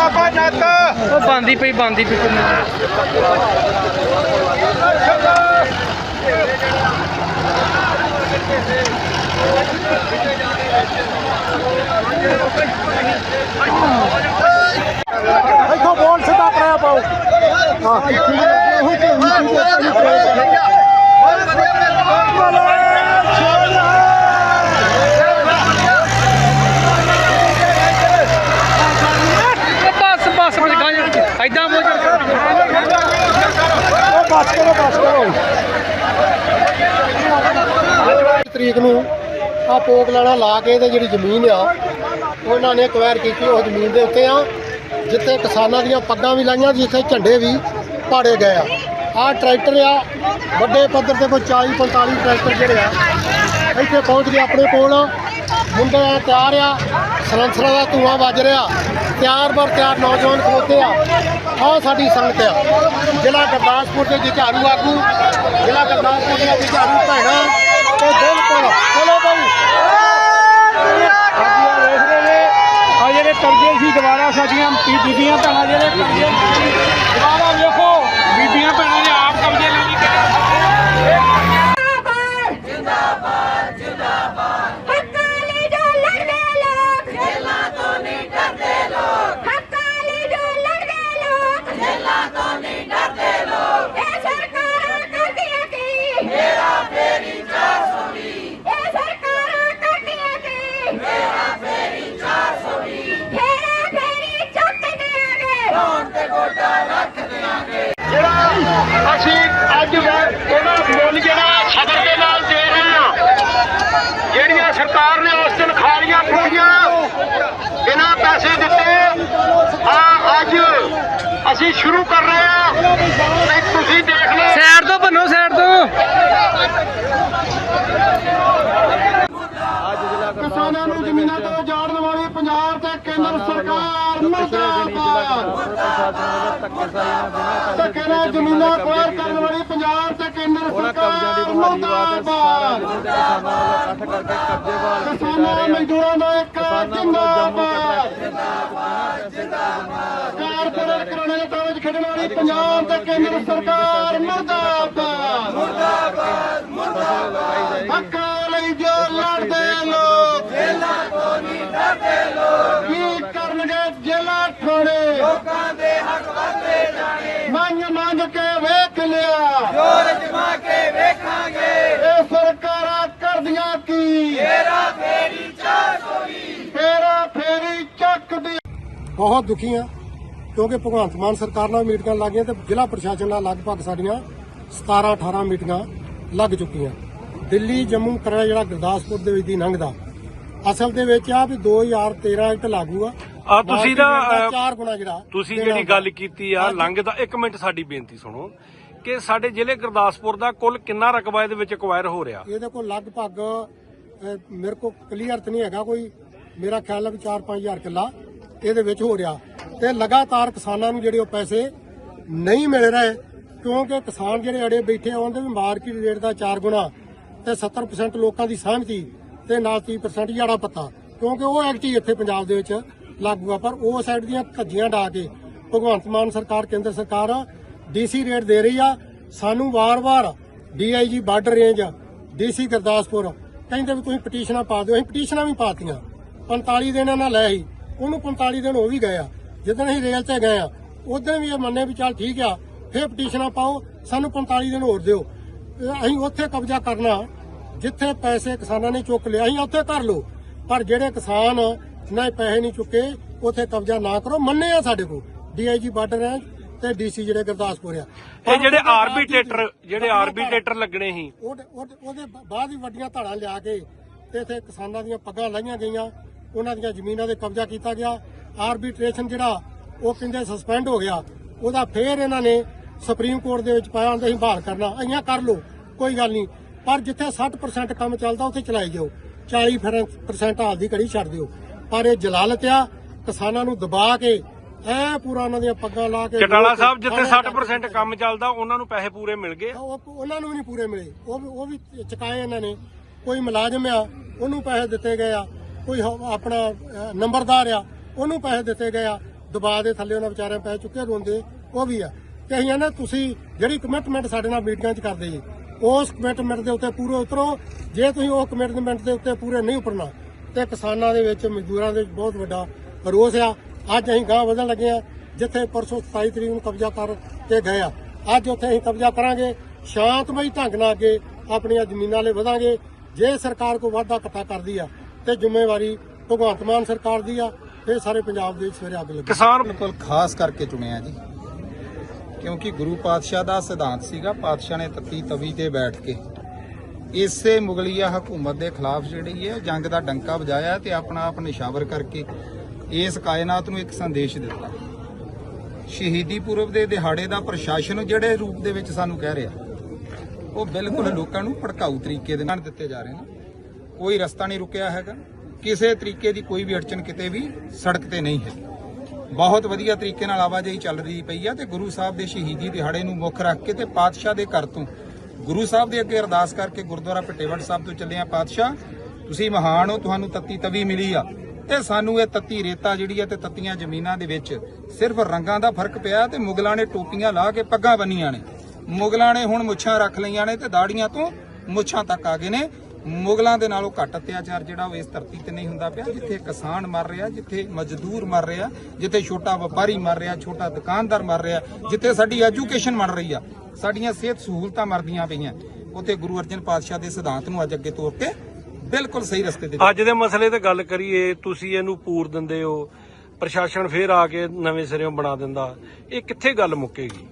ਬਾਬਾ ਨੱਤ ਉਹ ਬੰਦੀ ਪਈ ਬੰਦੀ ਪਈ ਕਿੰਨੀ ਇੱਥੋਂ ਬੋਲ ਸਿੱਧਾ ਕਰਿਆ ਪਾਓ ਉਹ ਬਸ ਬਸ ਬਸ ਗਾਂ ਐਦਾਂ ਮੋਜ ਉਹ ਬਸ ਕਰੋ ਬਸ ਕਰੋ ਤਰੀਕ ਨੂੰ ਆ ਪੋਕ ਲਾਣਾ ਲਾ ਕੇ ਤੇ ਜਿਹੜੀ ਜ਼ਮੀਨ ਆ, ਉਹਨਾਂ ਨੇ ਅਕਵਾਇਰ ਕੀਤੀ ਉਹ ਜ਼ਮੀਨ ਦੇ ਉੱਤੇ ਆ, ਜਿੱਥੇ ਕਿਸਾਨਾਂ ਦੀਆਂ ਪੱਗਾਂ ਵੀ ਲਾਈਆਂ ਜਿੱਥੇ ਝੰਡੇ ਵੀ ਪਾੜੇ ਗਏ ਆ। ਆ ਟਰੈਕਟਰ ਆ, ਵੱਡੇ ਪੱਧਰ ਤੇ ਕੋਈ 40 45 ਟਰੈਕਟਰ ਜਿਹੜੇ ਆ, ਇੱਥੇ ਪਹੁੰਚ ਗਏ ਆਪਣੇ ਕੋਲ। ਮੁੰਡੇ ਆ, ਤਿਆਰ ਆ, ਸਲੰਸਰਾਂ ਦਾ ਧੂਆਂ ਵੱਜ ਰਿਹਾ। ਤਿਆਰ ਬਰ ਤਿਆਰ ਨੌਜਵਾਨ ਖਲੋਤੇ ਆ। ਆਹ ਸਾਡੀ ਸੰਗਤ ਆ। ਜ਼ਿਲ੍ਹਾ ਗੁਰਦਾਸਪੁਰ ਦੇ ਜੁਝਾਰੂ ਆਗੂ, ਜ਼ਿਲ੍ਹਾ ਗੁਰਦਾਸਪੁਰ ਦੀਆਂ ਜੁਝਾਰੂ ਭੈਣਾਂ ਸਾਡੀਆਂ ਬੀ- ਬੀਬੀਆਂ ਭੈਣਾਂ ਜਿਹੜੇ ਕਰਜ਼ੇ ਦੁਬਾਰਾ ਵੇਖੋ ਬੀਬੀਆਂ ਭੈਣਾਂ ਨੇ ਆਪ ਕਬਜ਼ੇ ਲੈਣੀ ਹੱਕਾਂ ਲਈ ਜੋ ਲੜਦੇ ਲੋਕ ਜੇਲਾਂ ਤੋਂ ਨਹੀਂ ਡਰਦੇ ਲੋਕ ਹੱਕਾਂ ਲਈ ਜੋ ਲੜਦੇ ਲੋਕ ਜੇਲਾਂ ਤੋਂ ਨਹੀਂ ਡਰਦੇ ਲੋਕ ਇਹ ਸਰਕਾਰਾਂ ਕਰਦੀਆਂ ਕੀ ਮੇਰਾ ਫੇਰੀ 420 ਇਹ ਸਰਕਾਰਾਂ ਕਰਦੀਆਂ ਕੀ ਮੇਰਾ ਫੇਰੀ 420 ਮੇਰਾ ਫੇਰੀ ਚੁੱਕ ਦੇਾਂਗੇ ਰੋਣ ਤੇ ਗੋਡਾ ਰੱਖ ਦੇਾਂਗੇ ਜਿਹੜਾ ਅਸੀਂ ਅੱਜ ਵੈ- ਉਹਦਾ ਮੁੱਲ ਜਿਹੜਾ ਸਬਰ ਦੇ ਨਾਲ ਦੇ ਰਹੇ ਹਾਂ ਜਿਹੜੀਆਂ ਸਰਕਾਰ ਨੇ ਉਸ ਦਿਨ ਖਾਲੀਆਂ ਪੂਰੀਆਂ ਬਿਨਾਂ ਪੈਸੇ ਦਿੱਤੇ ਆ ਅੱਜ ਅਸੀਂ ਸ਼ੁਰੂ ਕਰ ਰਹੇ ਹਾਂ ਤੇ ਤੁਸੀਂ ਦੇਖ ਲਓ। ਸਾਈਡ ਤੋਂ ਬੰਨੋ ਸਾਈਡ ਤੋਂ। ਕਿਸਾਨਾਂ ਨੂੰ ਜ਼ਮੀਨਾਂ ਤੋਂ ਜਾੜਨ ਵਾਲੀ ਪੰਜਾਬ ਤੇ ਕੇਂਦਰ ਸਰਕਾਰ ਮੁਰਦਾਬਾਦ। ਧੱਕੇ ਨਾਲ ਜ਼ਮੀਨਾਂ ਅਕਵਾਇਰ ਕਰਨ ਵਾਲੀ ਪੰਜਾਬ ਤੇ ਕੇਂਦਰ ਸਰਕਾਰ ਮੁਰਦਾਬਾਦ। ਕਿਸਾਨਾਂ ਮਜ਼ਦੂਰਾਂ ਦਾ ਇੱਕ ਜਿੰਦਾਬਾਦ। ਕਾਰਪੋਰੇਟ ਕਰਾਣੇ ਦੇ 'ਚ ਖੇਡਣ ਵਾਲੀ ਪੰਜਾਬ ਤੇ ਕੇਂਦਰ ਸਰਕਾਰ ਮੁਰਦਾਬਾਦ। ਹੱਕਾਂ ਲਈ ਜੋ ਲੜਦੇ ਲੋਕ। ਜੇਲਾਂ ਤੋਂ ਨਹੀਂ ਡਰਦੇ ਲੋਕ। ਕੀ ਕਰਨਗੇ ਜੇਲਾਂ ਠੋੜੇ ਲੋਕਾਂ ਦੇ ਹੱਕ ਵਾਧੇ ਜਾਣੇ। ਮੰਗ ਮੰਗ ਕੇ ਵੇਖ ਲਿਆ। ਜੋਰ ਜਮਾ ਬਹੁਤ ਦੁਖੀ ਆ ਕਿਉਂਕਿ ਭਗਵੰਤ ਮਾਨ ਸਰਕਾਰ ਨਾਲ ਮੀਟਿੰਗਾਂ ਲੱਗੀਆਂ ਤੇ ਜ਼ਿਲ੍ਹਾ ਪ੍ਰਸ਼ਾਸਨ ਨਾਲ ਲਗਭਗ ਸਾਡੀਆਂ 17 18 ਮੀਟਿੰਗਾਂ ਲੱਗ ਚੁੱਕੀਆਂ। ਦਿੱਲੀ ਜੰਮੂ ਕਰਾ ਜਿਹੜਾ ਗੁਰਦਾਸਪੁਰ ਦੇ ਵਿੱਚ ਦੀ ਲੰਘਦਾ ਅਸਲ ਦੇ ਵਿੱਚ ਆ ਵੀ 2013 ਇੱਕ ਲਾਗੂ ਆ। ਆ ਤੁਸੀਂ ਅਹ, ਚਾਰ ਗੁਣਾ ਜਿਹੜਾ ਤੁਸੀਂ ਜਿਹੜੀ। ਗੱਲ ਕੀਤੀ ਆ ਲੰਘ ਦਾ ਇੱਕ ਮਿੰਟ ਸਾਡੀ ਬੇਨਤੀ ਸੁਣੋ ਕਿ ਸਾਡੇ ਜ਼ਿਲ੍ਹੇ ਗੁਰਦਾਸਪੁਰ ਦਾ ਕੁੱਲ ਕਿੰਨਾ ਰਕਬਾ ਇਹਦੇ ਵਿੱਚ ਐਕਵਾਇਰ ਹੋ ਰਿਹਾ? ਇਹਦੇ ਕੋਲ ਲਗਭਗ ਮੇਰੇ ਕੋਲ ਕਲੀਅਰ ਤਾਂ ਨਹੀਂ ਹੈਗਾ ਕੋਈ। ਮੇਰਾ ਖਿਆਲ ਹੈ ਵੀ 4-5000 ਕਿੱਲਾ। ਇਹਦੇ ਵਿੱਚ ਹੋ ਰਿਹਾ ਤੇ ਲਗਾਤਾਰ ਕਿਸਾਨਾਂ ਨੂੰ ਜਿਹੜੇ ਉਹ ਪੈਸੇ ਨਹੀਂ ਮਿਲ ਰਹੇ, ਕਿਉਂਕਿ ਕਿਸਾਨ ਜਿਹੜੇ ਅੜੇ ਬੈਠੇ ਆ, ਉਹਦੇ ਵੀ ਮਾਰਕੀਟ ਰੇਟ ਦਾ 4 ਗੁਣਾ ਤੇ 70% ਲੋਕਾਂ ਦੀ ਸਹਿਮਤੀ ਤੇ ਨਾਲ 30% ਜਾੜਾ ਪੱਤਾ, ਕਿਉਂਕਿ ਉਹ ਐਕਟੀ ਇੱਥੇ ਪੰਜਾਬ ਦੇ ਵਿੱਚ ਲਾਗੂ ਆ, ਪਰ ਉਹ ਸਾਈਡ ਦੀਆਂ ਧੱਜੀਆਂ ਡਾ ਕੇ ਭਗਵੰਤ ਮਾਨ ਸਰਕਾਰ, ਕੇਂਦਰ ਸਰਕਾਰ ਡੀਸੀ ਰੇਟ ਦੇ ਰਹੀ ਆ। ਸਾਨੂੰ ਵਾਰ-ਵਾਰ DIG border range DC Gurdaspur, ਕਹਿੰਦੇ ਵੀ ਤੁਸੀਂ ਪਟੀਸ਼ਨਾਂ ਪਾ ਦਿਓ, ਅਸੀਂ ਪਟੀਸ਼ਨਾਂ ਵੀ ਪਾਤੀਆਂ 45 ਦਿਨ ਇਹਨਾਂ ਲੈ ਸੀ। ਉਹਨੂੰ 45 ਦਿਨ ਹੋ ਵੀ ਗਏ ਆ। ਜਦੋਂ ਅਸੀਂ ਰੇਲ ਤੇ ਗਏ ਆ ਉਦੋਂ ਵੀ ਇਹ ਮੰਨੇ ਵੀ ਚੱਲ ਠੀਕ ਆ ਫੇਰ ਪਟੀਸ਼ਨਾਂ ਪਾਓ ਸਾਨੂੰ 45 ਦਿਨ ਹੋਰ ਦਿਓ। ਅਸੀਂ ਉੱਥੇ ਕਬਜ਼ਾ ਕਰਨਾ ਜਿੱਥੇ ਪੈਸੇ ਕਿਸਾਨਾਂ ਨੇ ਚੁੱਕ ਲਿਆ ਅਸੀਂ ਉੱਥੇ ਕਰ ਲਓ। ਪਰ ਜਿਹੜੇ ਕਿਸਾਨ ਨਾ ਪੈਸੇ ਨਹੀਂ ਚੁੱਕੇ ਉੱਥੇ ਕਬਜ਼ਾ ਨਾ ਕਰੋ ਮੰਨੇ ਆ ਸਾਡੇ ਕੋਲ। ਡੀਆਈਜੀ ਬਾਰਡਰ ਰੇਂਜ ਤੇ ਡੀਸੀ ਜਿਹੜੇ ਗੁਰਦਾਸਪੁਰ ਆ। ਇਹ ਜਿਹੜੇ ਆਰਬੀਟ੍ਰੇਟਰ ਜਿਹੜੇ ਉਹਦੇ ਆਰਬੀਟ੍ਰੇਟਰ ਲੱਗਣੇ ਸੀ। ਉਹਦੇ ਬਾਅਦ ਹੀ ਵੱਡੀਆਂ ਧਾੜਾਂ ਲਿਆ ਕੇ ਤੇ ਇੱਥੇ ਕਿਸਾਨਾਂ ਦੀਆਂ ਪੱਗਾਂ ਲਾਈਆਂ ਗਈਆਂ। ਉਹਨਾਂ ਦੀਆਂ ਜ਼ਮੀਨਾਂ ਦੇ ਕਬਜ਼ਾ ਕੀਤਾ ਗਿਆ। ਆਰਬਿਟ੍ਰੇਸ਼ਨ ਜਿਹੜਾ ਉਹ ਕਹਿੰਦੇ ਸਸਪੈਂਡ ਹੋ ਗਿਆ। ਉਹਦਾ ਫੇਰ ਇਹਨਾਂ ਨੇ ਸੁਪਰੀਮ ਕੋਰਟ ਦੇ ਵਿੱਚ ਪਾਇਆ ਹੁੰਦਾ ਸੀ ਬਹਾਲ ਕਰਨਾ। ਅਈਆਂ ਕਰ ਲਓ ਕੋਈ ਗੱਲ ਨਹੀਂ। ਪਰ ਜਿੱਥੇ 60% ਕੰਮ ਚੱਲਦਾ ਉੱਥੇ ਚਲਾਈ ਜਾਓ। 40% ਹਾਲ ਦੀ ਘੜੀ ਛੱਡ ਦਿਓ। ਪਰ ਇਹ ਜਲਾਲਤ ਆ ਕਿਸਾਨਾਂ ਨੂੰ ਦਬਾ ਕੇ ਐ ਪੂਰਾ ਉਹਨਾਂ ਦੀਆਂ ਪੱਗਾਂ ਲਾ ਕੇ ਚਟਾਲਾ ਸਾਹਿਬ ਜਿੱਥੇ ਖਾਣਾ 60% ਕੰਮ ਚੱਲਦਾ ਉਹਨਾਂ ਨੂੰ ਪੈਸੇ ਪੂਰੇ ਮਿਲ ਗਏ? ਉਹ ਉਹਨਾਂ ਨੂੰ ਵੀ ਨਹੀਂ ਪੂਰੇ ਮਿਲੇ। ਉਹ ਵੀ ਉਹ ਵੀ ਚੁਕਾਏ ਇਹਨਾਂ ਨੇ। ਕੋਈ ਮੁਲਾਜ਼ਮ ਆ ਉਹਨੂੰ ਪੈਸੇ ਦਿੱਤੇ ਗਏ ਆ। ਕੋਈ ਹ- ਆਪਣਾ ਨੰਬਰਦਾਰ ਆ, ਉਹਨੂੰ ਪੈਸੇ ਦਿੱਤੇ ਗਏ ਆ। ਦਬਾਅ ਦੇ ਥੱਲੇ ਉਹਨਾਂ ਵਿਚਾਰਿਆਂ ਪੈ ਚੁੱਕੇ ਰੋਂਦੇ, ਉਹ ਵੀ ਆ। ਤੇ ਅਸੀਂ ਨਾ ਤੁਸੀਂ ਜਿਹੜੀ ਕਮਿਟਮੈਂਟ ਸਾਡੇ ਨਾਲ ਮੀਟਿੰਗਾਂ 'ਚ ਕਰਦੇ ਜੀ, ਉਸ ਕਮਿਟਮੈਂਟ ਦੇ ਉੱਤੇ ਪੂਰੇ ਉਤਰੋ। ਜੇ ਤੁਸੀਂ ਉਹ ਕਮਿਟਮੈਂਟ ਦੇ ਉੱਤੇ ਪੂਰੇ ਨਹੀਂ ਉਤਰਨਾ, ਤੇ ਕਿਸਾਨਾਂ ਦੇ ਵਿੱਚ, ਮਜ਼ਦੂਰਾਂ ਦੇ ਵਿੱਚ ਬਹੁਤ ਵੱਡਾ ਰੋਸ ਆ। ਅੱਜ ਅਸੀਂ ਗਾਂ ਵਧਣ ਲੱਗੇ ਆ, ਜਿੱਥੇ ਪਰਸੋਂ 27 ਤਰੀਕ ਨੂੰ ਕਬਜ਼ਾ ਕਰ ਕੇ ਗਏ ਆ। ਅੱਜ ਉੱਥੇ ਅਸੀਂ ਕਬਜ਼ਾ ਕਰਾਂਗੇ, ਸ਼ਾਂਤਮਈ ਢੰਗ ਨਾਲ ਅੱਗੇ ਆਪਣੀਆਂ ਜ਼ਮੀਨਾਂ ਲਈ ਵਧਾਂਗੇ। ਜੇ ਸਰਕਾਰ ਕੋਈ ਵਾਧਾ ਇਕੱਠਾ ਕਰਦੀ ਆ ਤੇ ਜ਼ਿੰਮੇਵਾਰੀ ਭਗਵੰਤ ਮਾਨ ਸਰਕਾਰ ਦੀ ਆ। ਫਿਰ ਸਾਰੇ ਪੰਜਾਬ ਦੇ ਸਵੇਰੇ ਅੱਗ ਲੱਗੀ। ਕਿਸਾਨ ਬਿਲਕੁਲ ਖਾਸ ਕਰਕੇ ਚੁਣਿਆ ਜੀ। ਕਿਉਂਕਿ ਗੁਰੂ ਪਾਤਸ਼ਾਹ ਦਾ ਸਿਧਾਂਤ ਸੀਗਾ ਪਾਤਸ਼ਾਹ ਨੇ ਤੱਤੀ ਤਵੀ ਤੇ ਬੈਠ ਕੇ ਇਸੇ ਮੁਗਲੀਆ ਹਕੂਮਤ ਦੇ ਖਿਲਾਫ ਜਿਹੜੀ ਹੈ ਜੰਗ ਦਾ ਡੰਕਾ ਵਜਾਇਆ ਤੇ ਆਪਣਾ ਆਪ ਨਿਸ਼ਾਵਰ ਕਰਕੇ ਇਸ ਕਾਇਨਾਤ ਨੂੰ ਇੱਕ ਸੰਦੇਸ਼ ਦਿੱਤਾ। ਸ਼ਹੀਦੀ ਪੁਰਬ ਦੇ ਦਿਹਾੜੇ ਦਾ ਪ੍ਰਸ਼ਾਸਨ ਜਿਹੜੇ ਰੂਪ ਦੇ ਵਿੱਚ ਸਾਨੂੰ ਕਹਿ ਰਿਹਾ ਉਹ ਬਿਲਕੁਲ ਲੋਕਾਂ ਨੂੰ ਭੜਕਾਊ ਤਰੀਕੇ ਦੇ ਨਾਲ ਦਿੱਤੇ ਜਾ ਰਹੇ ਨੇ। ਕੋਈ ਰਸਤਾ ਨਹੀਂ ਰੁਕਿਆ ਹੈਗਾ। ਕਿਸੇ ਤਰੀਕੇ ਦੀ ਕੋਈ ਵੀ ਅੜਚਨ ਕਿਤੇ ਵੀ ਸੜਕ ਤੇ ਨਹੀਂ ਹੈ। ਬਹੁਤ ਵਧੀਆ ਤਰੀਕੇ ਨਾਲ ਆਵਾਜਾਈ ਚੱਲ ਰਹੀ ਪਈ ਆ ਤੇ ਗੁਰੂ ਸਾਹਿਬ ਦੇ ਸ਼ਹੀਦੀ ਦਿਹਾੜੇ ਨੂੰ ਮੁੱਖ ਰੱਖ ਕੇ ਤੇ ਪਾਤਸ਼ਾਹ ਦੇ ਘਰ ਤੋਂ ਗੁਰੂ ਸਾਹਿਬ ਦੇ ਅੱਗੇ ਅਰਦਾਸ ਕਰਕੇ ਗੁਰਦੁਆਰਾ ਭਟੇਵੜ ਸਾਹਿਬ ਤੋਂ ਚੱਲੇ ਆ ਪਾਤਸ਼ਾਹ। ਤੁਸੀਂ ਮਹਾਨ ਹੋ, ਤੁਹਾਨੂੰ ਤੱਤੀ ਤਵੀ ਮਿਲੀ ਆ ਤੇ ਸਾਨੂੰ ਇਹ ਤੱਤੀ ਰੇਤਾ ਜਿਹੜੀ ਆ ਤੇ ਤੱਤੀਆਂ ਜ਼ਮੀਨਾਂ ਦੇ ਵਿੱਚ ਸਿਰਫ ਰੰਗਾਂ ਦਾ ਫ਼ਰਕ ਪਿਆ ਤੇ ਮੁਗਲਾਂ ਨੇ ਟੋਪੀਆਂ ਲਾ ਕੇ ਪੱਗਾਂ ਬੰਨੀਆਂ ਨੇ। ਮੁਗਲਾਂ ਨੇ ਹੁਣ ਮੁੱਛਾਂ ਰੱਖ ਲਈਆਂ ਨੇ ਤੇ ਦਾੜੀਆਂ ਤੋਂ ਮੁੱਛਾਂ ਤੱਕ ਆ ਗਏ ਨੇ। ਮੁਗਲਾਂ ਦੇ ਨਾਲੋਂ ਘੱਟ ਅਤਿਆਚਾਰ ਜਿਹੜਾ ਉਹ ਇਸ ਧਰਤੀ ਤੇ ਨਹੀਂ ਹੁੰਦਾ ਪਿਆ ਜਿੱਥੇ ਕਿਸਾਨ ਮਰ ਰਿਹਾ ਜਿੱਥੇ ਮਜ਼ਦੂਰ ਮਰ ਰਿਹਾ ਜਿੱਥੇ ਛੋਟਾ ਵਪਾਰੀ ਮਰ ਰਿਹਾ ਛੋਟਾ ਦੁਕਾਨਦਾਰ ਮਰ ਰਿਹਾ ਜਿੱਥੇ ਸਾਡੀ ਐਜੂਕੇਸ਼ਨ ਮਰ ਰਹੀ ਆ। ਸਾਡੀਆਂ ਸਿਹਤ ਸਹੂਲਤਾਂ ਮਰਦੀਆਂ ਪਈਆਂ। ਉੱਥੇ ਗੁਰੂ ਅਰਜਨ ਪਾਤਸ਼ਾਹ ਦੇ ਸਿਧਾਂਤ ਨੂੰ ਅੱਜ ਅੱਗੇ ਤੋਰ ਕੇ ਬਿਲਕੁਲ ਸਹੀ ਰਸਤੇ ਤੇ ਅੱਜ ਦੇ ਮਸਲੇ ਤੇ ਗੱਲ ਕਰੀਏ ਤੁਸੀਂ ਇਹਨੂੰ ਪੂਰ ਦਿੰਦੇ ਹੋ ਪ੍ਰਸ਼ਾਸਨ ਫੇਰ ਆ ਕੇ ਨਵੇਂ ਸਿਰਿਓਂ ਬਣਾ ਦਿੰਦਾ। ਇਹ ਕਿੱਥੇ ਗੱਲ ਮੁੱਕੇਗੀ?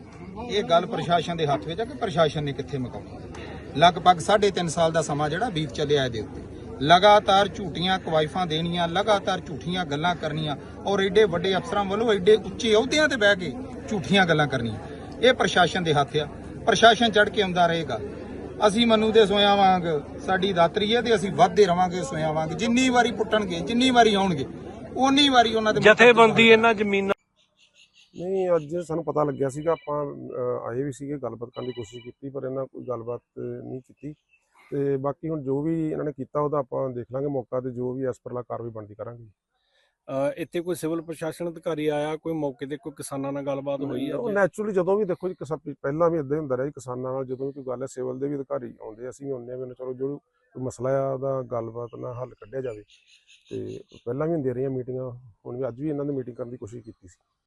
ਇਹ ਗੱਲ ਪ੍ਰਸ਼ਾਸਨ ਦੇ ਹੱਥ ਵਿੱਚ ਆ ਕਿ ਪ੍ਰਸ਼ਾਸਨ ਨੇ ਕਿੱਥੇ ਮੁਕਾਉਣੀ? ਲਗਭਗ 3.5 ਸਾਲ ਦਾ ਸਮਾਂ ਜਿਹੜਾ ਬੀਤ ਚੱਲਿਆ ਇਹਦੇ ਉੱਤੇ। ਲਗਾਤਾਰ ਝੂਠੀਆਂ ਕਵਾਇਫਾਂ ਦੇਣੀਆਂ ਲਗਾਤਾਰ ਝੂਠੀਆਂ ਗੱਲਾਂ ਕਰਨੀਆਂ ਔਰ ਐਡੇ ਵੱਡੇ ਅਫਸਰਾਂ ਵੱਲੋਂ ਐਡੇ ਉੱਚੇ ਅਹੁਦਿਆਂ ਤੇ ਬਹਿ ਕੇ ਝੂਠੀਆਂ ਗੱਲਾਂ ਕਰਨੀਆਂ। ਇਹ ਪ੍ਰਸ਼ਾਸਨ ਦੇ ਹੱਥ ਆ। ਪ੍ਰਸ਼ਾਸਨ ਚੜ ਕੇ ਆਉਂਦਾ ਰਹੇਗਾ। ਅਸੀਂ ਮਨੂ ਦੇ ਸੋਇਆ ਵਾਂਗ ਸਾਡੀ ਦਾਤਰੀ ਹੈ ਤੇ ਅਸੀਂ ਵੱਧਦੇ ਰਵਾਂਗੇ ਸੋਇਆ ਵਾਂਗ। ਜਿੰਨੀ ਵਾਰੀ ਪੁੱਟਣਗੇ ਜਿੰਨੀ ਵਾਰੀ ਆਉਣਗੇ ਉਨੀ ਵਾਰੀ ਉਹਨਾਂ ਦੇ ਜਥੇਬੰਦੀ ਇਹਨਾਂ ਜ਼ਮੀਨਾਂ ਨਹੀਂ ਅੱਜ ਸਾਨੂੰ ਪਤਾ ਲੱਗਿਆ ਸੀਗਾ ਆਪਾਂ ਆਏ ਵੀ ਸੀਗੇ ਗੱਲਬਾਤ ਕਰਨ ਦੀ ਕੋਸ਼ਿਸ਼ ਕੀਤੀ ਪਰ ਇਹਨਾਂ ਕੋਈ ਗੱਲਬਾਤ ਨਹੀਂ ਕੀਤੀ। ਤੇ ਬਾਕੀ ਹੁਣ ਜੋ ਵੀ ਇਹਨਾਂ ਨੇ ਕੀਤਾ ਉਹਦਾ ਆਪਾਂ ਦੇਖ ਲਾਂਗੇ ਮੌਕਾ ਤੇ ਜੋ ਵੀ ਇਸ ਪਰਲਾ ਕਾਰਵਾਈ ਬਣਦੀ ਕਰਾਂਗੇ। ਇੱਥੇ ਕੋਈ ਸਿਵਲ ਪ੍ਰਸ਼ਾਸਨ ਅਧਿਕਾਰੀ ਆਇਆ ਕੋਈ ਮੌਕੇ ਤੇ ਕੋਈ ਕਿਸਾਨਾਂ ਨਾਲ ਗੱਲਬਾਤ ਹੋਈ ਉਹ ਹੈ ਨੈਚੁਰਲੀ ਜਦੋਂ ਵੀ ਦੇਖੋ ਜੀ ਕਿਸਾ- ਪਹਿਲਾਂ ਵੀ ਇਦਾਂ ਹੀ ਹੁੰਦਾ ਰਿਹਾ ਕਿਸਾਨਾਂ ਨਾਲ ਜਦੋਂ ਵੀ ਕੋਈ ਗੱਲ ਹੈ ਸਿਵਲ ਦੇ ਵੀ ਅਧਿਕਾਰੀ ਆਉਂਦੇ ਆ, ਅਸੀਂ ਵੀ ਆਉਂਦੇ ਆ ਵੀ ਚਲੋ ਜੋ ਕੋਈ ਮਸਲਾ ਆ ਉਹਦਾ ਗੱਲਬਾਤ ਨਾਲ ਹੱਲ ਕੱਢਿਆ ਜਾਵੇ। ਤੇ ਪਹਿਲਾਂ ਵੀ ਹੁੰਦੀਆਂ ਰਹੀਆਂ ਮੀਟਿੰਗਾਂ ਹੁਣ ਵੀ ਅੱਜ ਵੀ ਇਹਨਾਂ ਦੀ ਮੀਟਿੰਗ ਕਰਨ ਦੀ ਕੋਸ਼ਿਸ਼ ਕੀਤੀ ਸੀ।